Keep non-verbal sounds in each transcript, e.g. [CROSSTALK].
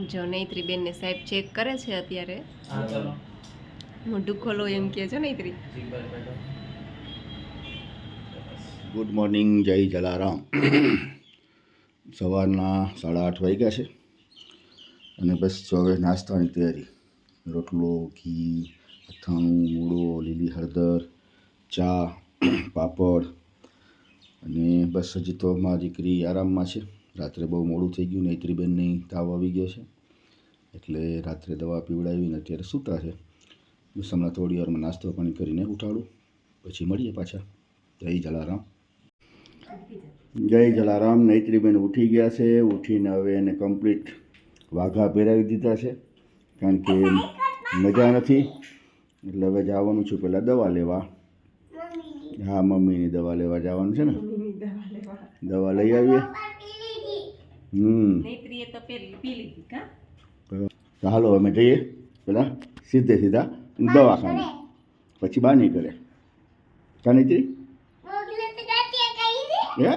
જો નૈત્રી બેનને સાહેબ ચેક કરે છે અત્યારે. મોઢું ખોલો એમ કે છે નૈત્રી. ગુડ મોર્નિંગ જય જલારામ. સવારના સાડા આઠ વાગ્યા છે અને બસ જો હવે નાસ્તાની તૈયારી. રોટલો ઘી અથાણું મૂળો લીલી હળદર ચા પાપડ અને બસ હજી તો મારી દીકરી આરામમાં છે. રાત્રે બહુ મોડું થઈ ગયું નૈત્રીબેનની તાવ આવી ગયો છે. એટલે રાત્રે દવા પીવડાવીને અત્યારે સૂતા છે. બસ હમણાં થોડી વારમાં નાસ્તો પાણી કરીને ઉઠાડું. પછી મળીએ પાછા. જય જલારામ. જય જલારામ. નૈત્રીબેન ઉઠી ગયા છે. ઉઠીને હવે એને કમ્પ્લીટ વાઘા પહેરાવી દીધા છે. કારણ કે મજા નથી. એટલે હવે જવાનું છું પહેલાં દવા લેવા. હા મમ્મીની દવા લેવા જવાનું છે ને? દવા લઈ આવીએ. નૈત્રીએ તો પેલી પી લીધી કા? હાલો અમે જઈએ. પેલા સીધે સીધા દવાખાને. પછી બહાર નહીં કરે. કા નૈત્રી? હે?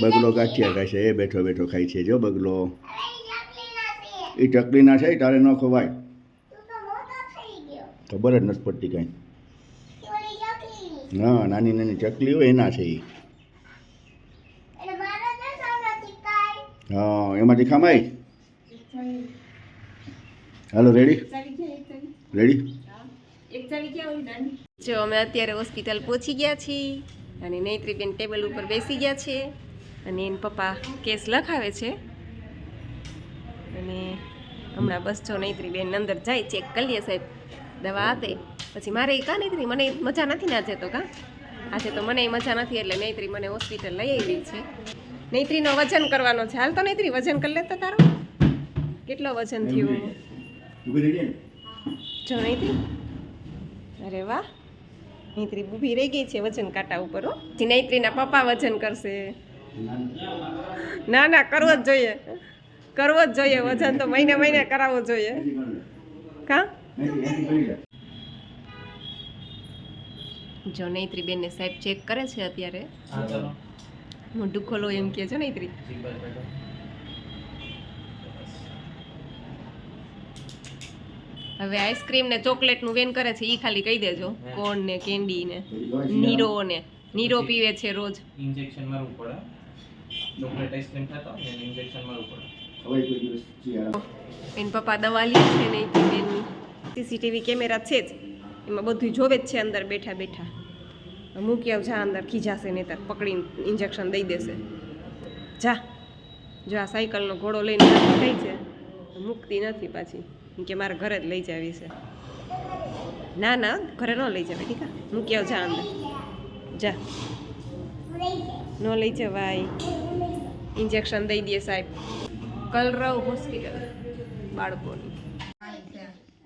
બગલો ગાંઠિયા ખાય છે. એ બેઠો બેઠો ખાય છે જો બગલો. એ ચકલી ના છે તારે ન ખવાય. ખબર જ નથી પડતી કાંઈ. હા નાની નાની ચકલી હોય એના છે એ હા એમાંથી ખમાય હાલો રેડી રેડી જો અમે અત્યારે હોસ્પિટલ પહોંચી ગયા છીએ અને નૈત્રીબેન ટેબલ ઉપર બેસી ગયા છે અને એન પપ્પા કેસ લખાવે છે. અને હમણાં બસ જો નૈત્રીબેન અંદર જાય ચેક કરીએ સાહેબ, દવા આપે. પછી મારે કા નૈત્રી, મને મજા નથી ને આજે તો કા? આજે તો મને મજા નથી એટલે નૈત્રી મને હોસ્પિટલ લઈ આવી છે. નૈત્રીનો વજન કરવાનો છે. હાલ તો નૈત્રી વજન કરી લેતો તારો. કેટલો વજન થયું? જો નૈત્રી. અરે વાહ. નૈત્રી ઊભી રહી ગઈ છે વજન કાંટા ઉપર હો. નૈત્રીના પપ્પા વજન કરશે. ના ના કરવો જ જોઈએ. કરવો જ જોઈએ વજન તો મહિને મહિને કરાવવો જોઈએ. કા? જો નૈત્રી બેનને સાહેબ ચેક કરે છે અત્યારે. મોઢું ખોલો એમ કે છે ને જીગભાઈ હવે આઈસ્ક્રીમ ને ચોકલેટનું વેન કરે છે ઈ ખાલી કહી દેજો. કોણ ને કેન્ડી ને નીરો ને. નીરો પીવે છે રોજ. ઇન્જેક્શન મારવું પડે. ચોકલેટ આઈસ્ક્રીમ ખાતા ને ઇન્જેક્શન મારવું પડે. એન પપ્પા દવા લે છે ને સીસીટીવી કેમેરા છે જ. એમાં બધું જોવે જ છે અંદર બેઠા બેઠા. મૂકી આવ જા અંદર ખીજાશે નહીં તાર પકડીને ઇન્જેક્શન દઈ દેશે. જા. જો આ સાયકલનો ઘોડો લઈને જાય છે મૂકતી નથી પાછી. કે મારે ઘરે જ લઈ જવી છે. ના ના, ઘરે ન લઈ જવાય, ઠીક મૂકી આવ જા અંદર. જા. ન લઈ જવાય. ઇન્જેક્શન દઈ દે સાહેબ. કલરવ હોસ્પિટલ બાળકોની.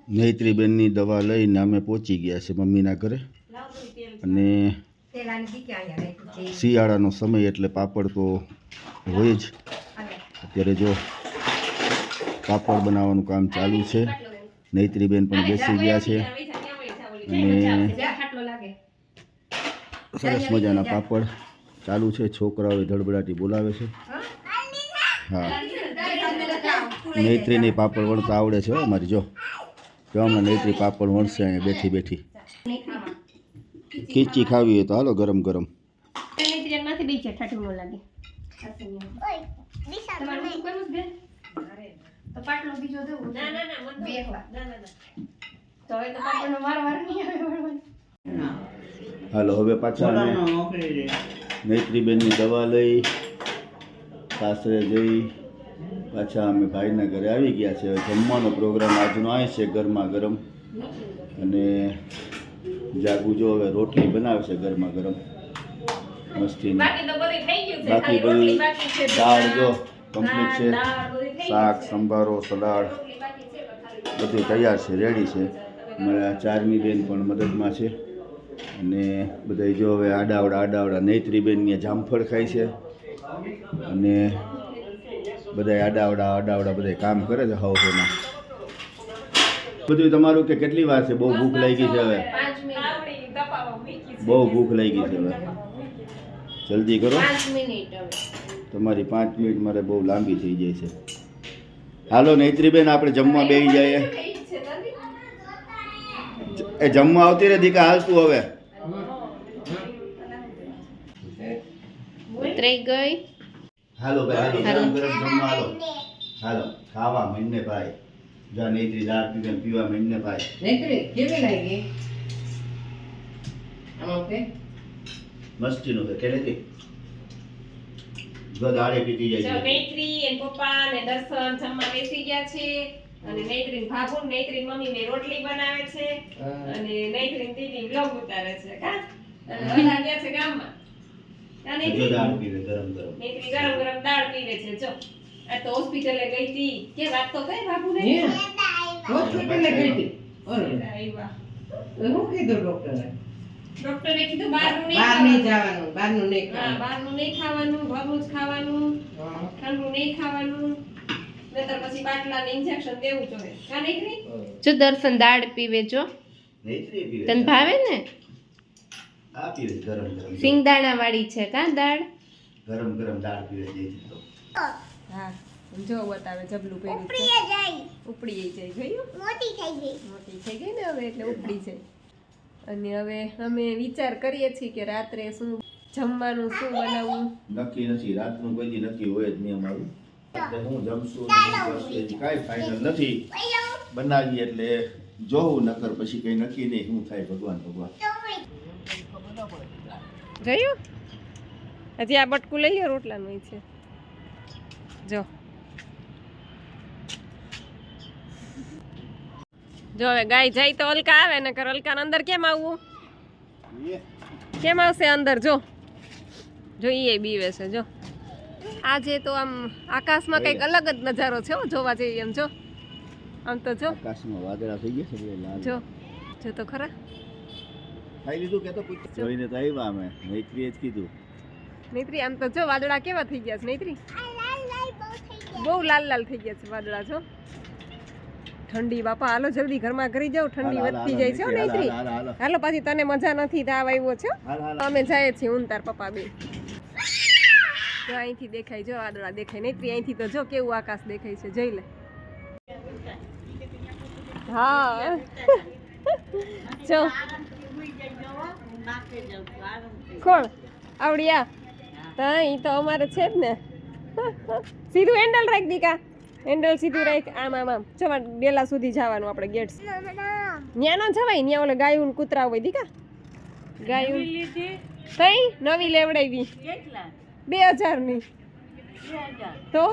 નૈત્રીબેનની દવા લઈને અમે પહોંચી ગયા છે મમ્મીના ઘરે. અને શિયાળાનો સમય એટલે પાપડ તો હોય જ. અત્યારે જો પાપડ બનાવવાનું કામ ચાલુ છે. નૈત્રીબેન પણ બેસી ગયા છે. અને સરસ મજાના પાપડ ચાલુ છે. છોકરાઓએ ધડબડાટી બોલાવે છે. હા. નૈત્રીને પાપડ વણતા આવડે છે અમારી, જો. જો હમણાં નૈત્રી પાપડ વણશે અહીંયા બેઠી બેઠી. ખીચી ખાવી હોય તો હાલો ગરમ ગરમ. હાલો હવે પાછા અમે નૈત્રીબેનની દવા લઈ સાસરે જઈ પાછા અમે ભાઈના ઘરે આવી ગયા છે હવે જમવાનો પ્રોગ્રામ આજનો આવે છે ગરમા ગરમ. અને જાગુ જો હવે રોટલી બનાવે છે ગરમા ગરમ. મસ્તીની. બાકી બધી દાળ જો કમ્પ્લીટ છે. શાક સંભારો સલાડ. બધું તૈયાર છે રેડી છે. મારા ચારમી બેન પણ મદદમાં છે. અને બધા જો હવે આડાવડા આડાવડા નૈત્રી બેન જામફળ ખાય છે. અને બધા આડાવડા આડાવડા બધા કામ કરે છે હાઉસોમાં બધું તમારું કે કેટલી વાર છે? બહુ ભૂખ લાગી છે હવે. બહુ ભૂખ લાગી છે હવે. જલ્દી કરો. તમારી પાંચ મિનિટ મારે બહુ લાંબી થઈ જાય છે. હાલો નૈત્રીબેન આપણે જમવા બેસી જઈએ. એ જમવા આવતી રે દીકા હાલતું હવે. ઉતરાઈ ગઈ. હાલો ભાઈ હાલો. ગરમ જમવા હાલો. હાલો. ખાવા મહિને ભાઈ. જા નૈત્રી દાળ પીવે પીવા મહિને ભાઈ. નૈત્રી કેવી લાગી? કે મસ્તીનું છે. કે નથી જો દાળે પીતી જાય છે. મૈત્રી એન પપ્પા ને દર્શન જમવા બેસી ગયા છે. અને નૈત્રીન ભાભુ ને નૈત્રીન મમ્મી ને રોટલી બનાવે છે. અને નૈત્રીન દીદી બ્લોગ ઉતારે છે. કા? અને ગયા છે ગામમાં. જો નૈત્રી દાળ પીવે ગરમ ગરમ. નૈત્રી ગરમ ગરમ દાળ પીવે છે. જો. આ તો હોસ્પિટલે ગઈ હતી. કે વાત તો કઈ બાપુ ને? હોસ્પિટલે ગઈ હતી? અરે. આઈવા શું કીધું ડોક્ટરે ડોક્ટરે કીધું બહારનું નહીં બહાર નહીં ખાવાનું. જવાનું બહારનું નહીં હા ખાવાનું. બહારનું નહીં ખાવાનું ઘરનું જ ખાવાનું ઠંડુ નહીં ખાવાનું. નહીતર પછી બાટલા ઇન્જેક્શન દેવું જોઈએ. કા નૈત્રી? જો દર્શન દાળ પીવે જો. તને ભાવે ને? આ પીવે છે ગરમ ગરમ સિંગદાણા વાળી છે કા દાળ? ગરમ ગરમ દાળ પીવે નૈત્રી હા જો બતાવે જબલું પહેર્યું છે. ઉપડી જાય. જોયું. મોટી થઈ ગઈ ને હવે એટલે ઉપડી જાય. અને હવે અમે વિચાર કરીએ છીએ કે રાત્રે શું જમવાનું શું બનાવવું? નક્કી નથી રાતનું કોઈ દી નક્કી હોય જ નહીં અમારું. હું જમશું કાંઈ ફાઇનલ નથી. બનાવીએ એટલે જોવું નકર પછી કઈ નક્કી નહીં. શું થાય ભગવાન ભગવાન. જોયું? હજી આ બટકું લઈ લો રોટલાનું છે. જો. જો હવે ગાય જાય તો અલકા આવે ને કર અલકા અંદર કેમ આવવું? કેમ આવશે અંદર? જો. જો ઈ બીવે છે જો. આજે તો આમ આકાશમાં કંઈક અલગ જ નજારો છે જોવા જઈએ એમ જો. આમ તો જો. આકાશમાં વાદળા થઈ ગયા છે લાલ. જો. જો તો ખરા. ખાઈ લીધું કે તો જોઈને તો આવ્યા અમે મૈત્રીએ જ કીધું. નૈત્રી આમ તો જો વાદળા કેવા થઈ ગયા છે નૈત્રી બહુ લાલ લાલ થઈ ગયા છે વાદળા જો. ઠંડી બાપા હાલો જલ્દી ઘરમાં ઘરી જાવ ઠંડી વધતી જાય છે નૈત્રી, હાલ, પાછી તને મજા નથી તાવ આવ્યો છે. અમે જાય છીએ હું તાર પપ્પા બે. જો અહીંથી દેખાય જો આદળા દેખાય. નૈત્રી અહીંથી તો જો કેવું આકાશ દેખાય છે જોઈ લે. હા. જો. કોણ? આવડિયા. તો અહીં તો અમારે છે જ ને. સીધું હેન્ડલ રાખ દીકા હેન્ડલ સીધું રાખ આમ આમ આમ. જવા ડેલા સુધી જવાનું આપણે ગેટ્સ. ન્યા ન જવાય ન્યા ઓલે ગાયું કૂતરા હોય દીકા. ગાયું કઈ નવી લેવડાવી. બે હજાર. ની તો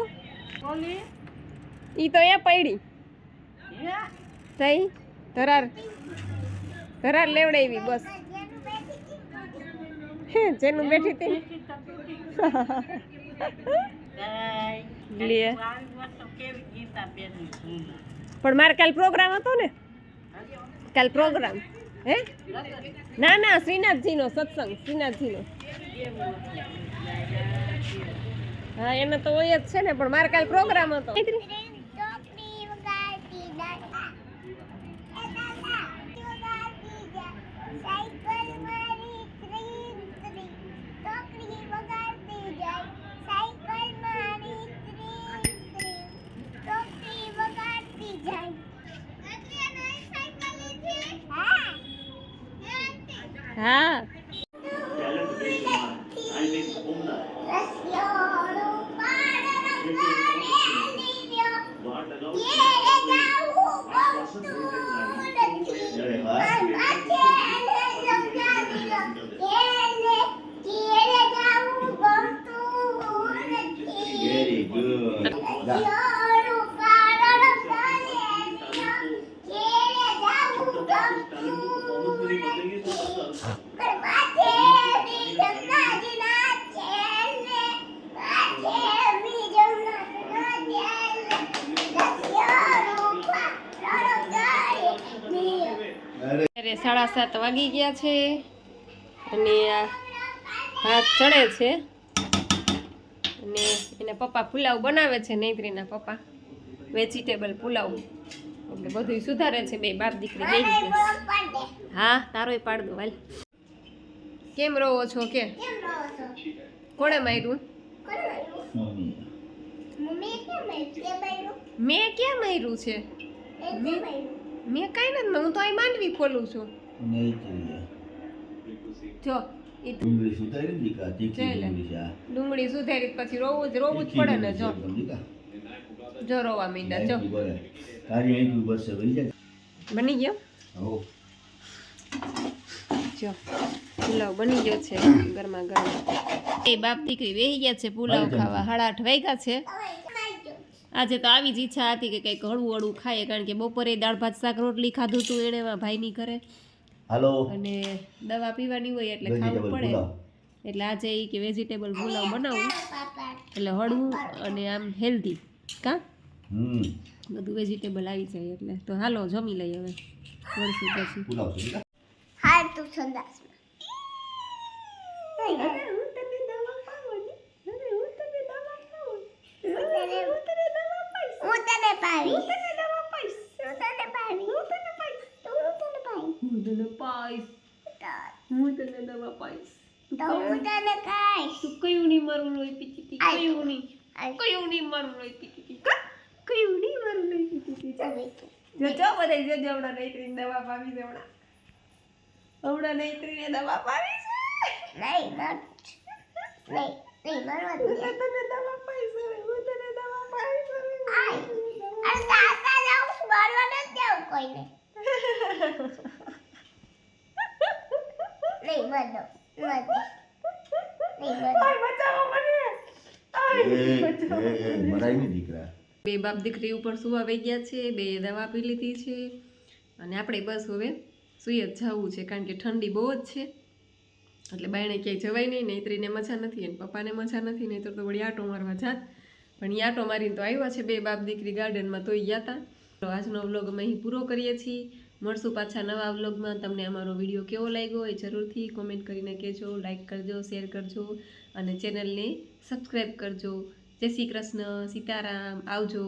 ઈ તો એ પડી. તઈ? ધરાર. ધરાર લેવડાવી બસ. હે, જેનું બેઠી હતી [LAUGHS] લે. પણ મારે કાલ પ્રોગ્રામ હતો ને? કાલ પ્રોગ્રામ. હે? ના ના શ્રીનાથજીનો સત્સંગ શ્રીનાથજીનો. હા એને તો હોય જ છે ને પણ મારે કાલ પ્રોગ્રામ હતો. હા અરે અત્યારે સાડા સાત વાગી ગયા છે અને આ ભાત ચડે છે. અને એના પપ્પા પુલાવ બનાવે છે નૈત્રીના પપ્પા. વેજીટેબલ પુલાવ. એટલે બધું સુધારે છે બે બાપ દીકરી બે હા તારોય પાડ દો હાલ. કેમ રહો છો કે? કોણે માર્યું? મેં ક્યાં માર્યું છે? મેં મેં કઈ નથી હું તો અહીં માંડવી ખોલું છું. જો ડુંગળી સુધારી દીકા તીખી ડુંગળી છે ડુંગળી સુધારી પછી રોવું જ રોવું જ પડે ને જો. જો રોવા મીંડા જો. તારી અહીંથી બસ વળી જાય? બની ગયો? હો. જો પુલાવ બની ગયો છે ગરમા ગરમ. એ બાપ દીકરી વેહી ગયા છે પુલાવ ખાવા આઠ વાગ્યા છે. આજે તો આવી જ ઈચ્છા હતી કે કંઈક હળવું હળવું ખાઈએ કારણ કે બપોરે દાળ ભાત શાક રોટલી ખાધું હતું એણે એમાં ભાઈની ઘરે. હાલો. અને દવા પીવાની હોય એટલે ખાવું પડે. એટલે આજે એ કે વેજીટેબલ પુલાવ બનાવું. એટલે હળવું અને આમ હેલ્ધી કા? હમ. બધું વેજીટેબલ આવી જાય એટલે. તો હાલો જમી લઈએ હવે. વળશું પછી. હાલ તું સંદાસ હું તને પાવી હું તને પાવી હું તને પાવી તો હું તને પાવી હું તને પાઈશ હું તને દવા પાઈશ તો હું તને ખાઈશ તું કયું નહીં મારું લોહી પીતી હતી આય. કયું નહીં આય. કયું નહીં મારું લોહી પીતી હતી કા? કયું નહીં મારું લોહી પીતી હતી હવે તું. જો જો બધા જો જો હમણાં નૈત્રીને દવા પાવી છે હમણાં હમણાં નૈત્રીને દવા પાવી છે નહીં મર નહીં નહીં મરવા દે હું તને દવા પાઈશ હવે હું તને દવા પાઈશ હવે આય મરાય નહીં દીકરા. બે બાપ દીકરી ઉપર સુવા ગયા છે બે દવા પી લીધી છે. અને આપણે બસ હવે સુઈ જ જવું છે કારણ કે ઠંડી બહુ જ છે. એટલે બાયણે ક્યાંય જવાય નહીં નૈત્રીને મજા નથી અને પપ્પાને મજા નથી નહીં તો વળી આટો મારવા જાત. પણ એ આટો મારીને તો આવ્યા છે બે બાપ દીકરી ગાર્ડનમાં તોય ગયા હતા તો. આજનો વ્લોગ અમે અહીં પૂરો કરીએ છીએ. મળશું પાછા નવા વ્લોગમાં. તમને અમારો વીડિયો કેવો લાગ્યો એ જરૂરથી કોમેન્ટ કરીને કહેજો લાઇક કરજો શેર કરજો અને ચેનલને સબસ્ક્રાઈબ કરજો. જય શ્રી કૃષ્ણ, સીતારામ, આવજો.